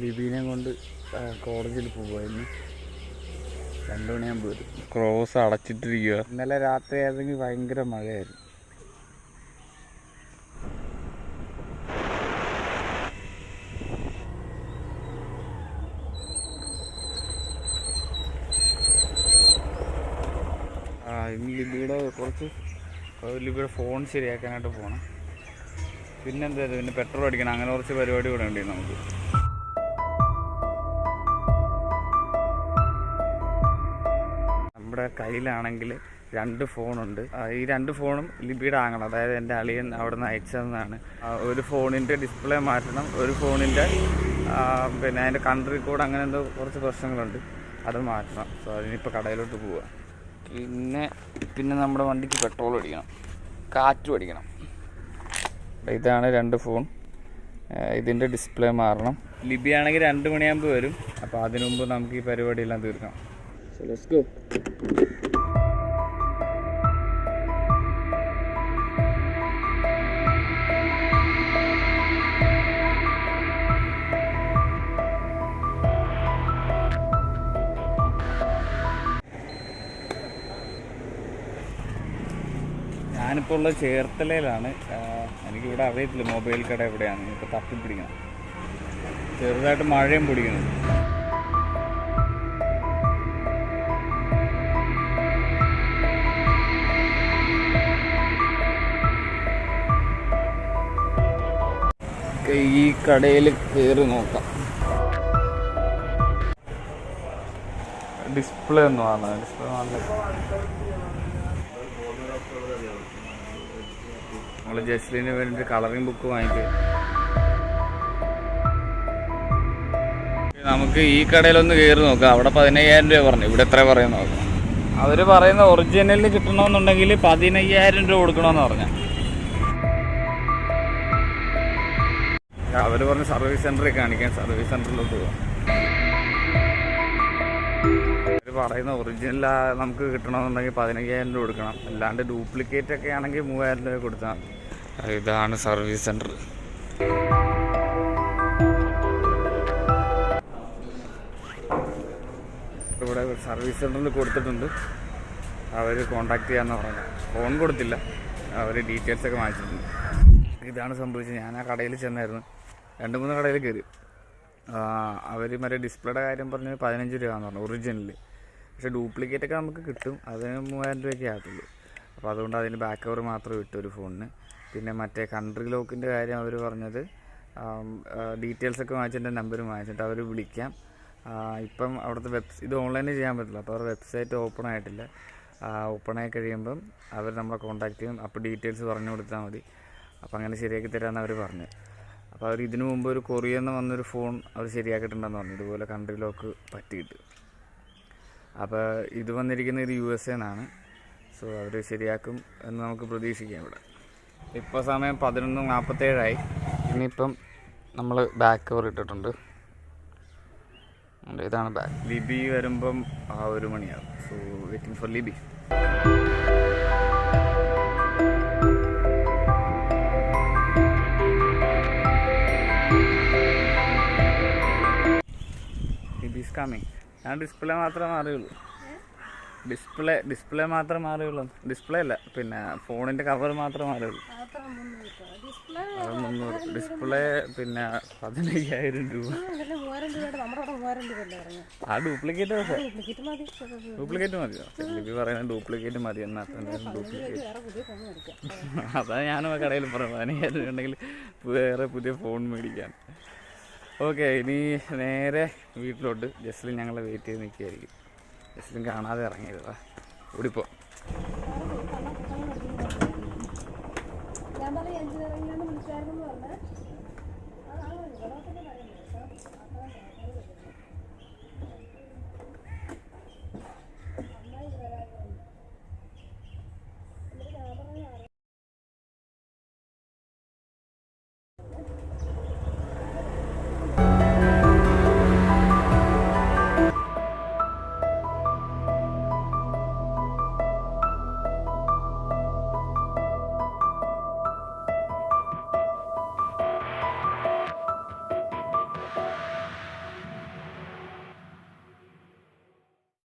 ലിബീനെ കൊണ്ട് കോളേജിൽ പോകുമായിരുന്നു രണ്ടു മണിയാകുമ്പോൾ വരും. ക്രോസ് അടച്ചിട്ടിരിക്കുക ഇന്നലെ രാത്രി ആയിരുന്നെങ്കിൽ ഭയങ്കര മഴയായിരുന്നു. ആ ലിബിയുടെ കുറച്ച് ലിബിയുടെ ഫോൺ ശരിയാക്കാനായിട്ട് പോകണം പിന്നെന്താ? പിന്നെ പെട്രോൾ അടിക്കണം. അങ്ങനെ കുറച്ച് പരിപാടി കൂടെ ഉണ്ട് നമുക്ക്. നമ്മുടെ കയ്യിലാണെങ്കിൽ രണ്ട് ഫോണുണ്ട്. ഈ രണ്ട് ഫോണും ലിബിയുടെ ആങ്ങണം അതായത് എന്റെ അളിയൻ അവിടെ നിന്ന് അയച്ചതെന്നാണ് ഒരു ഫോണിന്റെ ഡിസ്പ്ലേ മാറ്റണം ഒരു ഫോണിന്റെ പിന്നെ അതിന്റെ കൺട്രി കോഡ് അങ്ങനെ എന്തോ കുറച്ച് പ്രശ്നങ്ങളുണ്ട്. അത് മാറ്റണം. സോ അതിനിപ്പോൾ കടയിലോട്ട് പോവുക പിന്നെ പിന്നെ നമ്മുടെ വണ്ടിക്ക് പെട്രോൾ അടിക്കണം. കാറ്റും അടിക്കണം. ഇതാണ് രണ്ട് ഫോൺ. ഇതിന്റെ ഡിസ്പ്ലേ മാറണം. ലിബിയാണെങ്കിൽ രണ്ട് മണിയാകുമ്പോൾ വരും. അപ്പോൾ അതിനുമുമ്പ് നമുക്ക് ഈ പരിപാടിയെല്ലാം തീർക്കണം സോ let's go. ഞാനിപ്പോൾ ഉള്ള ചേർത്തലയിലാണ്. എനിക്കിവിടെ അറിയത്തില്ല മൊബൈൽ കട എവിടെയാണ്. ഇപ്പോൾ തപ്പിപ്പിടിക്കണം ചെറുതായിട്ട് മഴയും ഈ കടയിൽ കയറി നോക്കാം. ഡിസ്പ്ലേ ഒന്നും ആണ് ഡിസ്പ്ലേ നല്ല നമ്മൾ ജസ്ലിന് വേണ്ടി കളറിംഗ് ബുക്ക് വാങ്ങിക്കുക നമുക്ക് ഈ കടയിലൊന്ന് കയറി നോക്കാം. അവിടെ പതിനയ്യായിരം രൂപ പറഞ്ഞു. ഇവിടെ എത്ര പറയുന്ന നോക്കാം. അവർ പറയുന്ന ഒറിജിനലിൽ കിട്ടണമെന്നുണ്ടെങ്കിൽ പതിനയ്യായിരം രൂപ കൊടുക്കണമെന്ന് പറഞ്ഞ. അവർ പറഞ്ഞ സർവീസ് സെന്ററിൽ കാണിക്കാൻ സർവീസ് സെന്ററിലോട്ട് പോകാം അവർ പറയുന്ന ഒറിജിനൽ നമുക്ക് കിട്ടണമെന്നുണ്ടെങ്കിൽ പതിനയ്യായിരം രൂപ കൊടുക്കണം. അല്ലാണ്ട് ഡ്യൂപ്ലിക്കേറ്റ് ഒക്കെ ആണെങ്കിൽ മൂവായിരം രൂപ കൊടുത്താൽ. ഇതാണ് സർവീസ് സെന്റർ. ഇവിടെ സർവീസ് സെന്ററിൽ കൊടുത്തിട്ടുണ്ട്. അവർ കോണ്ടാക്ട് ചെയ്യാന്ന് പറഞ്ഞു. ഫോൺ കൊടുത്തില്ല. അവർ ഡീറ്റെയിൽസ് ഒക്കെ വാങ്ങിച്ചിട്ടുണ്ട്. ഇതാണ് സംഭവിച്ചത്. ഞാൻ ആ കടയിൽ ചെന്നായിരുന്നു. രണ്ട് മൂന്ന് കടയിൽ കയറി. അവർ മറ്റേ ഡിസ്പ്ലേയുടെ കാര്യം പറഞ്ഞ് പതിനഞ്ച് രൂപയെന്ന് പറഞ്ഞു ഒറിജിനൽ പക്ഷെ ഡ്യൂപ്ലിക്കേറ്റ് ഒക്കെ നമുക്ക് കിട്ടും അതിന് മൂവായിരം രൂപയൊക്കെ ആകത്തുള്ളൂ. അപ്പോൾ അതുകൊണ്ട് അതിന് ബാക്ക് കവർ മാത്രം ഇട്ടു ഒരു ഫോണിന് പിന്നെ മറ്റേ കൺട്രി ലോക്കിന്റെ കാര്യം അവർ പറഞ്ഞത് ഡീറ്റെയിൽസ് ഒക്കെ വാങ്ങിച്ചിട്ട് നമ്പർ വാങ്ങിച്ചിട്ട് അവർ വിളിക്കാം. ഇപ്പം അവിടുത്തെ വെബ് ഇത് ഓൺലൈനിൽ ചെയ്യാൻ പറ്റില്ല അപ്പോൾ അവരുടെ വെബ്സൈറ്റ് ഓപ്പൺ ആയിട്ടില്ല. ഓപ്പൺ ആയി കഴിയുമ്പം അവർ നമ്മളെ കോൺടാക്ട് ചെയ്യും അപ്പോൾ ഡീറ്റെയിൽസ് പറഞ്ഞു കൊടുത്താൽ മതി. അപ്പോൾ അങ്ങനെ ശരിയാക്കി തരാമെന്ന് അവർ പറഞ്ഞു അപ്പോൾ അവർ ഇതിനു മുമ്പ് ഒരു കൊറിയയിൽ നിന്ന് വന്നൊരു ഫോൺ അവർ ശരിയാക്കിയിട്ടുണ്ടെന്ന് പറഞ്ഞു. ഇതുപോലെ കൺട്രി ലോക്ക് പറ്റിയിട്ട്. അപ്പോൾ ഇത് വന്നിരിക്കുന്നത് ഇത് യു എസ് എന്നാണ് സോ അവർ ശരിയാക്കും എന്ന് നമുക്ക് പ്രതീക്ഷിക്കാം ഇവിടെ. ഇപ്പോൾ സമയം പതിനൊന്ന് നാൽപ്പത്തേഴായി ഇനിയിപ്പം നമ്മൾ ബാക്ക് കവർ ഇട്ടിട്ടുണ്ട്. ഇതാണ് ബാക്ക് ലിബി വരുമ്പം ആ ഒരു മണിയാകും so waiting for Libi coming ഞാൻ ഡിസ്പ്ലേ മാത്രമേ മാറിയുള്ളൂ. ഡിസ്പ്ലേ ഡിസ്പ്ലേ മാത്രമേ മാറിയുള്ളൂ. ഡിസ്പ്ലേ അല്ല പിന്നെ ഫോണിന്റെ കവർ മാത്രമേ മാറിയുള്ളൂ. മുന്നൂറ് ഡിസ്പ്ലേ പിന്നെ പതിനയ്യായിരം രൂപ. ആ ഡ്യൂപ്ലിക്കേറ്റ് ഡ്യൂപ്ലിക്കേറ്റ് മതി ഡ്യൂപ്ലിക്കേറ്റ് മതിയോ? ലിപി പറയുന്നത് ഡ്യൂപ്ലിക്കേറ്റ് മതി തന്നെ ഡ്യൂപ്ലിക്കേറ്റ്. അതാ ഞാനും കടയിൽ പറഞ്ഞു പതിനയ്യായിരം ഉണ്ടെങ്കിൽ വേറെ പുതിയ ഫോൺ മേടിക്കാൻ. ഓക്കെ ഇനി നേരെ വീട്ടിലോട്ട്. ജസ്ലിൻ ഞങ്ങളെ വെയിറ്റ് ചെയ്ത് നിൽക്കുകയായിരിക്കും. ജസ്ലിൻ കാണാതെ ഇറങ്ങിയതാ. ഓടിപ്പോ. ഞാൻ